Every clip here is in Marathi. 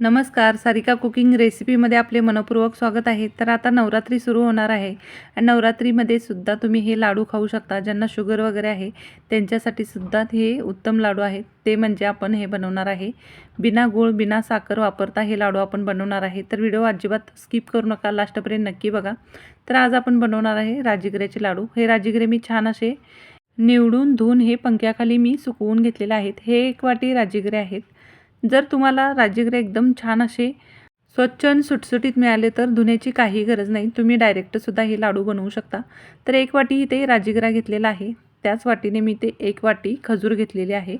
नमस्कार सारिका कुकिंग रेसिपीमध्ये आपले मनपूर्वक स्वागत आहे. तर आता नवरात्री सुरू होणार आहे. आणि नवरात्रीमध्ये सुद्धा तुम्ही हे लाडू खाऊ शकता ज्यांना शुगर वगैरे आहे त्यांच्यासाठी सुद्धा हे उत्तम लाडू आहेत. ते म्हणजे आपण हे बनवणार आहे. बिना गूळ बिना साखर वापरता हे लाडू आपण बनवणार आहे. तर व्हिडिओ अजिबात स्किप करू नका लास्टपर्यंत नक्की बघा. तर आज आपण बनवणार आहे राजीगिऱ्याचे लाडू. हे राजीगिरे मी छान असे निवडून धुवून हे पंख्याखाली मी सुकवून घेतलेले आहेत. हे एक वाटी राजीगिरे आहेत. जर तुम्हाला राजगिरे एकदम छान असे स्वच्छ आणि सुटसुटीत मिळाले तर धुण्याची काही गरज नाही. तुम्ही डायरेक्टसुद्धा हे लाडू बनवू शकता. तर एक वाटी इथे राजगिरा घेतलेला आहे. त्याच वाटीने मी ते एक वाटी खजूर घेतलेली आहे.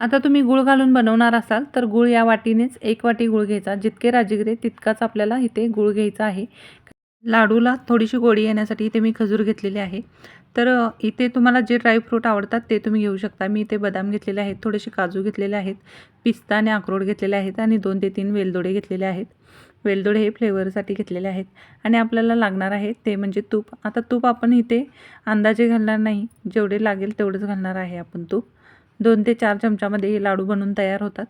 आता तुम्ही गुळ घालून बनवणार असाल तर गुळ या वाटीनेच एक वाटी गुळ घ्यायचा. जितके राजगिरे तितकाच आपल्याला इथे गुळ घ्यायचा आहे. लाडूला थोडीशी गोडी येण्यासाठी इथे मी खजूर घेतलेली आहे. तर इथे तुम्हाला जे ड्रायफ्रूट आवडतात ते तुम्ही घेऊ शकता. मी इथे बदाम घेतलेले आहेत थोडेसे काजू घेतलेले आहेत पिस्ता आणि अक्रोड घेतलेले आहेत आणि दोन ते तीन वेलदोडे घेतलेले आहेत. वेलदोडे हे फ्लेवरसाठी घेतलेले आहेत. आणि आपल्याला लागणार आहे ते म्हणजे तूप. आता तूप आपण इथे अंदाजे घालणार नाही. जेवढे लागेल तेवढंच घालणार आहे आपण तूप. दोन ते चार चमच्यामध्ये हे लाडू बनवून तयार होतात.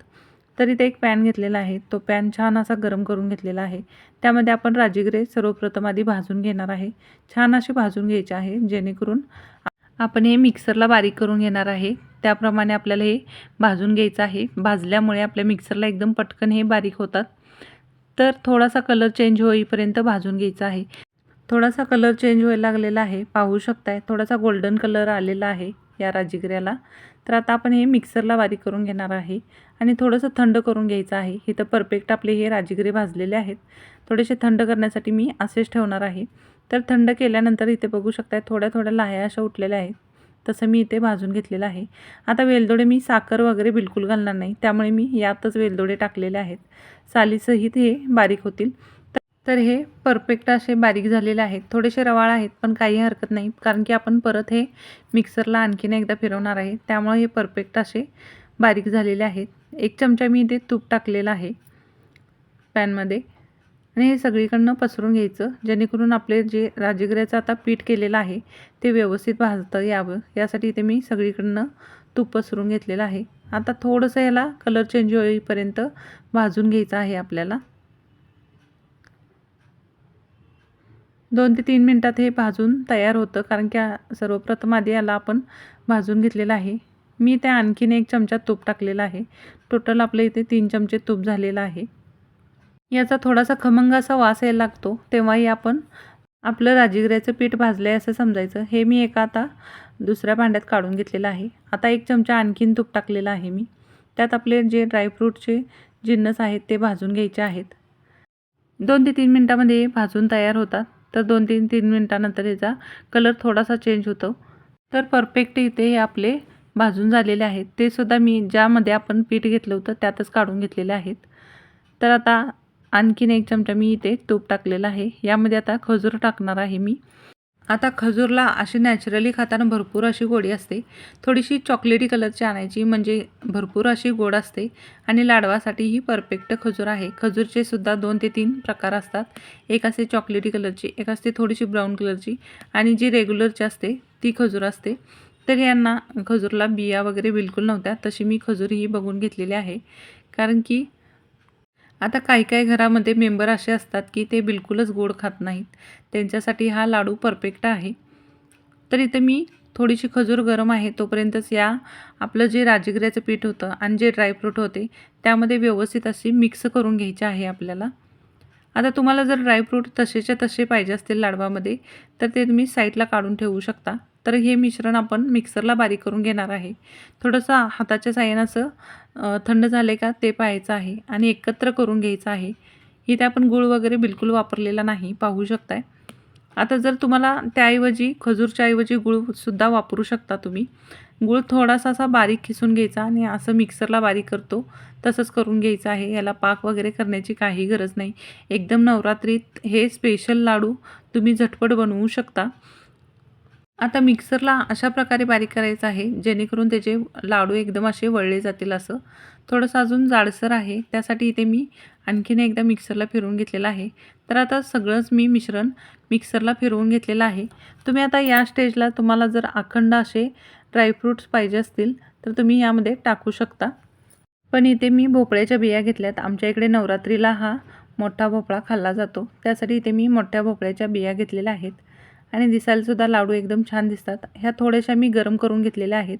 तर इथे एक पॅन घेतलेला आहे. तो पॅन छान असा गरम करून घेतलेला आहे. त्यामध्ये आपण राजगिरे सर्वप्रथम आधी भाजून घेणार आहे. छान असे भाजून घ्यायचे आहे जेणेकरून आपण हे मिक्सरला बारीक करून घेणार आहे. त्याप्रमाणे आपल्याला हे भाजून घ्यायचं आहे. भाजल्यामुळे आपल्या मिक्सरला एकदम पटकन हे बारीक होतात. तर थोडासा कलर चेंज होईपर्यंत भाजून घ्यायचा आहे. थोडासा कलर चेंज व्हायला लागलेला आहे. पाहू शकताय थोडासा गोल्डन कलर आलेला आहे या राजगिऱ्याला. तर आता आपण हे मिक्सरला बारीक करून घेणार आहे आणि थोडंसं थंड करून घ्यायचं आहे. इथं परफेक्ट आपले हे राजगिरे भाजलेले आहेत. थोडेसे थंड करण्यासाठी मी असेच ठेवणार आहे. तर थंड केल्यानंतर इथे बघू शकता थोड्या थोड्या लाह्या अशा उठलेल्या आहेत. तसं मी इथे भाजून घेतलेलं आहे. आता वेलदोडे मी साखर वगैरे बिलकुल घालणार नाही. त्यामुळे मी यातच वेलदोडे टाकलेले आहेत. सालीसहित हे बारीक होतील. तर- हे परफेक्ट असे बारीक झालेले आहेत. थोडेसे रवाळ आहेत पण काही हरकत नाही. कारण की आपण परत हे मिक्सरला आणखीन एकदा फिरवणार आहे. त्यामुळे हे परफेक्ट असे बारीक झालेले आहेत. एक चमचा मी इथे तूप टाकलेलं आहे पॅनमध्ये आणि हे सगळीकडनं पसरून घ्यायचं. जेणेकरून आपले जे राजगिऱ्याचं आता पीठ केलेलं आहे ते व्यवस्थित भाजतं यावं. यासाठी इथे मी सगळीकडनं तूप पसरून घेतलेलं आहे. आता थोडंसं याला कलर चेंज होईपर्यंत भाजून घ्यायचं आहे आपल्याला. दोन ते तीन मिनटात हे भाजून तयार होतं कारण की सर्वप्रथम आधी याला आपण भाजून घेतलेलं आहे. मी त्या आणखीन एक चमचा तूप टाकलेला आहे. टोटल आपल्या इथे तीन चमचे तूप झालेलं आहे. याचा थोडासा खमंग असा वास यायला लागतो तेव्हाही आपण आपलं राजगिऱ्याचं पीठ भाजलं आहे असं समजायचं. हे मी एका आता दुसऱ्या भांड्यात काढून घेतलेलं आहे. आता एक चमचा आणखीन तूप टाकलेलं आहे मी. त्यात आपले जे ड्रायफ्रूटचे जिन्नस आहेत ते भाजून घ्यायचे आहेत. दोन ते तीन मिनटामध्ये भाजून तयार होतात. तर दोन तीन तीन मिनटानंतर याचा कलर थोडासा चेंज होतो. तर परफेक्ट इथे हे आपले भाजून झालेले आहेत. ते सुद्धा मी ज्यामध्ये आपण पीठ घेतलं होतं त्यातच काढून घेतलेले आहेत. तर आता आणखीन एक चमचा मी इथे तूप टाकलेलं आहे. यामध्ये आता खजूर टाकणार आहे मी. आता खजूरला अशी नॅचरली खाताना भरपूर अशी गोडी असते. थोडीशी चॉकलेटी कलरची आणायची म्हणजे भरपूर अशी गोड असते आणि लाडवासाठी ही परफेक्ट खजूर आहे. खजूरचे सुद्धा दोन ते तीन प्रकार असतात. एक असते चॉकलेटी कलरची एक असते थोडीशी ब्राऊन कलरची आणि जी रेग्युलरची असते ती खजूर असते. तर यांना खजूरला बिया वगैरे बिलकुल नव्हत्या तशी मी खजूर ही बघून घेतलेली आहे. कारण की आता काही काही घरामध्ये मेंबर असे असतात की ते बिलकुलच गोड खात नाहीत. त्यांच्यासाठी हा लाडू परफेक्ट आहे. तर इथे मी थोडीशी खजूर गरम आहे तोपर्यंतच या आपलं जे राजगिऱ्याचं पीठ होतं आणि जे ड्रायफ्रूट होते त्यामध्ये व्यवस्थित अशी मिक्स करून घ्यायचे आहे आपल्याला. आता तुम्हाला जर ड्रायफ्रूट तसेच्या तसे पाहिजे असतील लाडवामध्ये तर ते तुम्ही साईडला काढून ठेवू शकता. तर हे मिश्रण आपण मिक्सरला बारीक करून घेणार आहे. थोडंसं हाताच्या साह्यानं असं थंड थंड झाले का ते पाहायचं आहे आणि एकत्र करून घ्यायचं आहे. इथे आपण गूळ वगैरे बिलकुल वापरलेला नाही पाहू शकताय. आता जर तुम्हाला त्याऐवजी खजूरच्या ऐवजी गूळसुद्धा वापरू शकता तुम्ही. गूळ थोडासा असा बारीक खिसून घ्यायचा आणि असं मिक्सरला बारीक करतो. तसंच करून घ्यायचं आहे. याला पाक वगैरे करण्याची काही गरज नाही. एकदम नवरात्रीत हे स्पेशल लाडू तुम्ही झटपट बनवू शकता. आता मिक्सरला अशा प्रकारे बारीक करायचं आहे जेणेकरून त्याचे लाडू एकदम असे वळले जातील असं. थोडंसं अजून जाडसर आहे त्यासाठी इथे मी आणखीन एकदा मिक्सरला फिरवून घेतलेलं आहे. तर आता सगळंच मी मिश्रण मिक्सरला फिरवून घेतलेलं आहे. तुम्ही आता या स्टेजला तुम्हाला जर अखंड असे ड्रायफ्रूट्स पाहिजे असतील तर तुम्ही यामध्ये टाकू शकता. पण इथे मी भोपळ्याच्या बिया घेतल्यात. आमच्या इकडे नवरात्रीला हा मोठा भोपळा खाल्ला जातो. त्यासाठी इथे मी मोठ्या भोपळ्याच्या बिया घेतलेल्या आहेत. आणि दिसायलासुद्धा लाडू एकदम छान दिसतात. ह्या थोड्याशा मी गरम करून घेतलेल्या आहेत.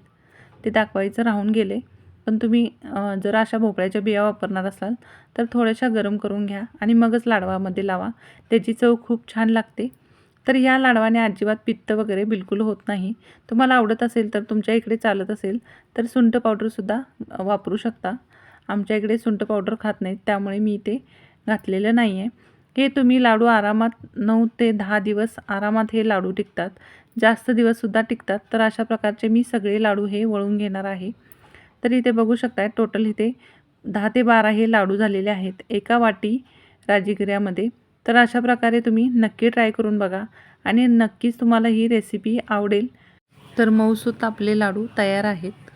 ते दाखवायचं राहून गेले. पण तुम्ही जर अशा भोपळ्याच्या बिया वापरणार असाल तर थोड्याशा गरम करून घ्या आणि मगच लाडवामध्ये लावा. त्याची चव खूप छान लागते. तर या लाडवाने अजिबात पित्त वगैरे बिलकुल होत नाही. तुम्हाला आवडत असेल तर तुमच्या इकडे चालत असेल तर सुंठ पावडरसुद्धा वापरू शकता. आमच्या इकडे सुंठ पावडर खात नाहीत त्यामुळे मी ते घातलेलं नाही आहे हे तुम्ही लाडू आरामात नऊ ते दहा दिवस आरामात हे लाडू टिकतात. जास्त दिवससुद्धा टिकतात. तर अशा प्रकारचे मी सगळे लाडू हे वळून घेणार आहे. तर इथे बघू शकताय टोटल इथे दहा ते बारा हे लाडू झालेले आहेत. एका वाटी राजगिऱ्यामध्ये. तर अशा प्रकारे तुम्ही नक्की ट्राय करून बघा आणि नक्कीच तुम्हाला ही रेसिपी आवडेल. तर मऊसूत आपले लाडू तयार आहेत.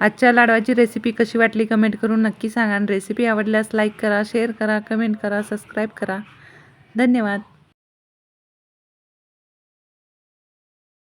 आजच्या लाडवाची रेसिपी कशी वाटली कमेंट करून नक्की सांगा. आणि रेसिपी आवडल्यास लाईक करा शेअर करा कमेंट करा सबस्क्राईब करा. धन्यवाद.